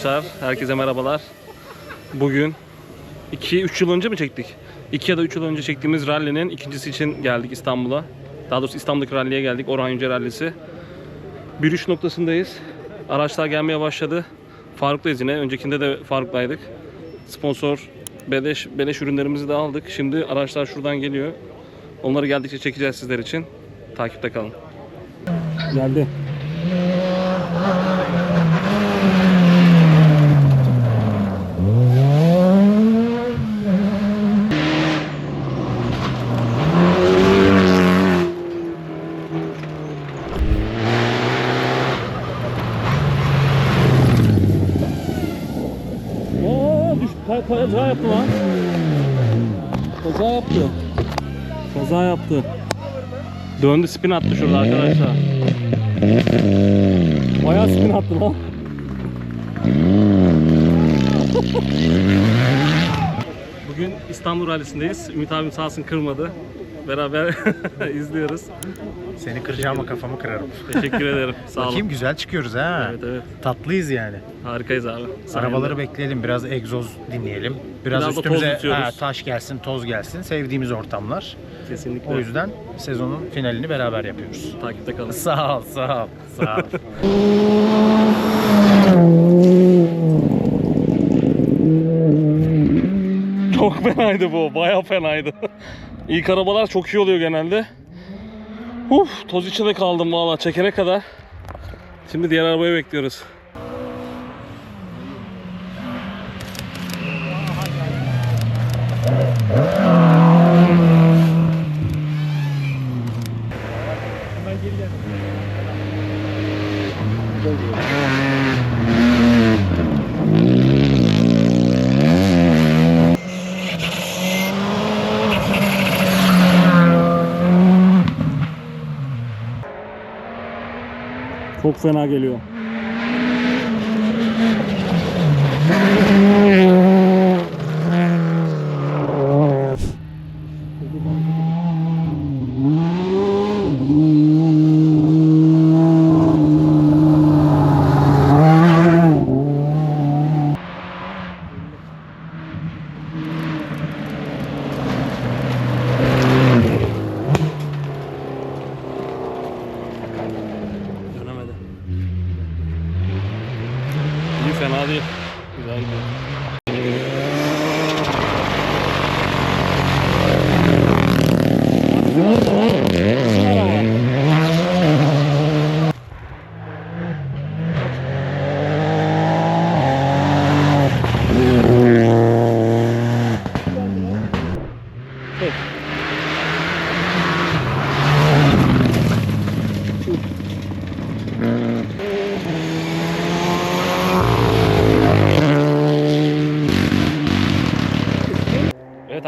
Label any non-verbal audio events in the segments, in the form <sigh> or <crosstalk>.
Arkadaşlar herkese merhabalar. Bugün 2-3 yıl önce mi çektik? 2 ya da 3 yıl önce çektiğimiz rallinin ikincisi için geldik İstanbul'a. Daha doğrusu İstanbul'daki ralliye geldik. Orhan Yüce rallisi. Bir noktasındayız. Araçlar gelmeye başladı. Faruk'tayız yine. Öncekinde de Faruk'taydık. Sponsor beleş, beleş ürünlerimizi de aldık. Şimdi araçlar şuradan geliyor. Onları geldikçe çekeceğiz sizler için. Takipte kalın. Geldi. Yaptı. Döndü spin attı şurada arkadaşlar. Bayağı spin attı lan. Bugün İstanbul Rallisi'ndeyiz. Ümit abim sağ olsun kırmadı. Beraber <laughs> izliyoruz. Seni kıracağım ama kafamı kırarım. Teşekkür ederim. Sağ olun. Bakayım güzel çıkıyoruz ha. Evet evet. Tatlıyız yani. Harikayız abi. Arabaları bekleyelim, biraz egzoz dinleyelim. Biraz, Biraz üstümüze toz ha, taş gelsin, toz gelsin. Sevdiğimiz ortamlar. Kesinlikle. O yüzden sezonun finalini beraber yapıyoruz. Takipte kalın. Sağ ol, sağ ol, sağ ol. Çok fenaydı bu. Bayağı fenaydı. İlk arabalar çok iyi oluyor genelde. Uf, toz içinde kaldım valla çekene kadar. Şimdi diğer arabayı bekliyoruz. Çok fena geliyor. Dönemedi. İyi fena değil. Güzel gidiyor.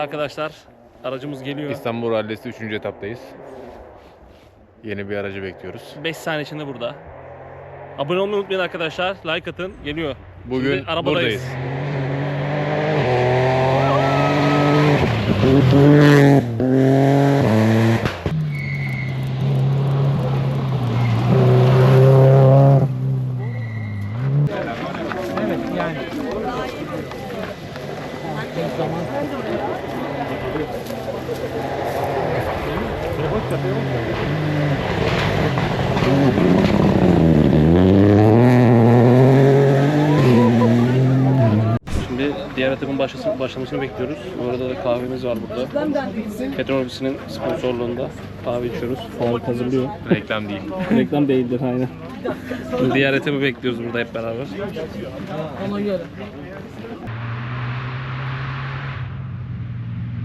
Arkadaşlar aracımız geliyor. İstanbul Rallisi 3. etaptayız. Yeni bir aracı bekliyoruz. 5 saniye içinde burada. Abone olmayı unutmayın arkadaşlar. Like atın. Geliyor. Bugün Şimdi arabadayız. buradayız. Şimdi diğer etapın başlasın, başlamasını bekliyoruz. Bu arada da kahvemiz var burada. Petrol Ofisi'nin sponsorluğunda kahve içiyoruz. Faruk hazırlıyor. Reklam değil. <laughs> Reklam değildir aynen. Şimdi diğer etapı bekliyoruz burada hep beraber.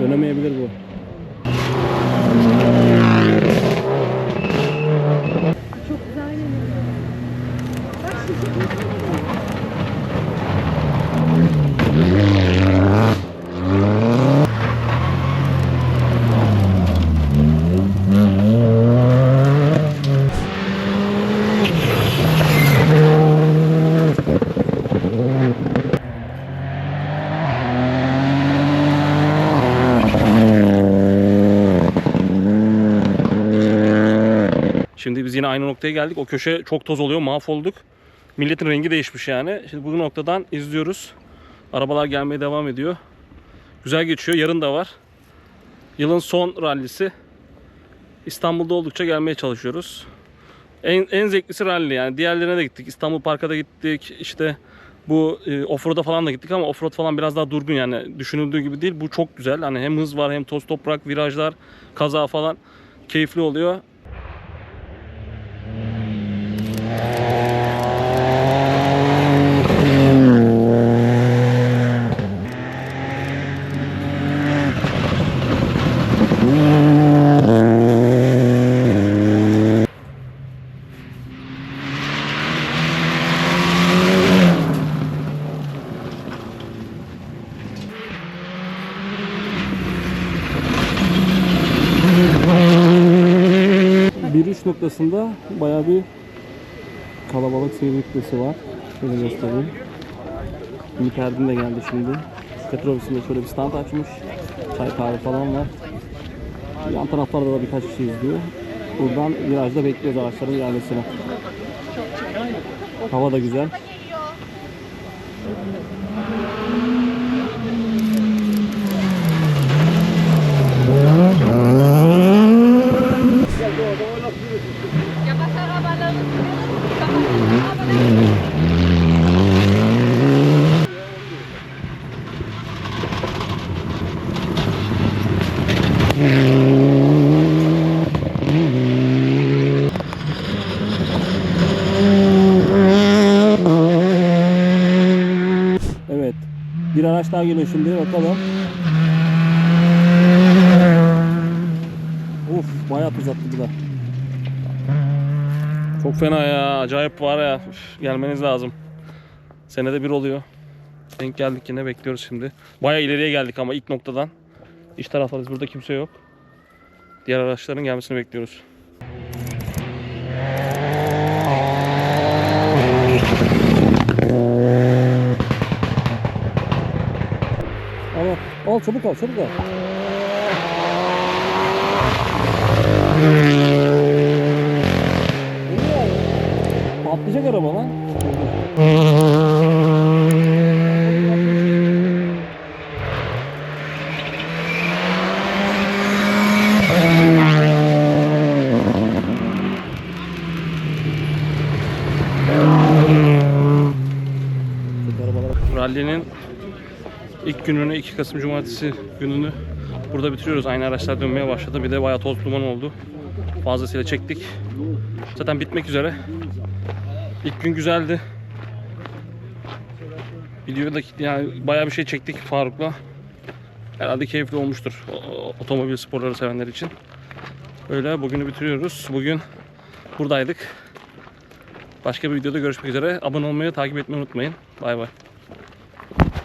Dönemeyebilir bu. Şimdi biz yine aynı noktaya geldik. O köşe çok toz oluyor. Mahvolduk. Milletin rengi değişmiş yani. Şimdi bu noktadan izliyoruz. Arabalar gelmeye devam ediyor. Güzel geçiyor. Yarın da var. Yılın son rallisi. İstanbul'da oldukça gelmeye çalışıyoruz. En, en zevklisi rally yani. Diğerlerine de gittik. İstanbul Park'a da gittik. İşte bu e, offroad'a falan da gittik ama offroad falan biraz daha durgun yani. Düşünüldüğü gibi değil. Bu çok güzel. Hani hem hız var hem toz toprak, virajlar, kaza falan. Keyifli oluyor. Bir üç noktasında bayağı bir kalabalık seyir var. Şöyle göstereyim. Ümit de geldi şimdi. Petrobüs'ünde şöyle bir stand açmış. Çay kahve falan var. Yan taraflarda da birkaç kişi izliyor. Buradan virajda bekliyoruz araçların gelmesini. Hava da güzel. Ya bas arabaları. Kapat arabaları. Evet. Bir araç daha geliyor şimdi bakalım. Uf bayağı tuz attı bu da. Çok fena ya. Acayip var ya. Üf, gelmeniz lazım. Senede bir oluyor. Denk geldik yine bekliyoruz şimdi. Bayağı ileriye geldik ama ilk noktadan. İç taraflarız. Burada kimse yok. Diğer araçların gelmesini bekliyoruz. Al çabuk al çabuk al. Patlayacak araba lan. Rally'nin ilk gününü 2 Kasım Cumartesi gününü burada bitiriyoruz. Aynı araçlar dönmeye başladı. Bir de bayağı toz duman oldu. Fazlasıyla çektik. Zaten bitmek üzere. İlk gün güzeldi. Videoda yani bayağı bir şey çektik Faruk'la. Herhalde keyifli olmuştur otomobil sporları sevenler için. Öyle bugünü bitiriyoruz. Bugün buradaydık. Başka bir videoda görüşmek üzere. Abone olmayı, takip etmeyi unutmayın. Bay bay.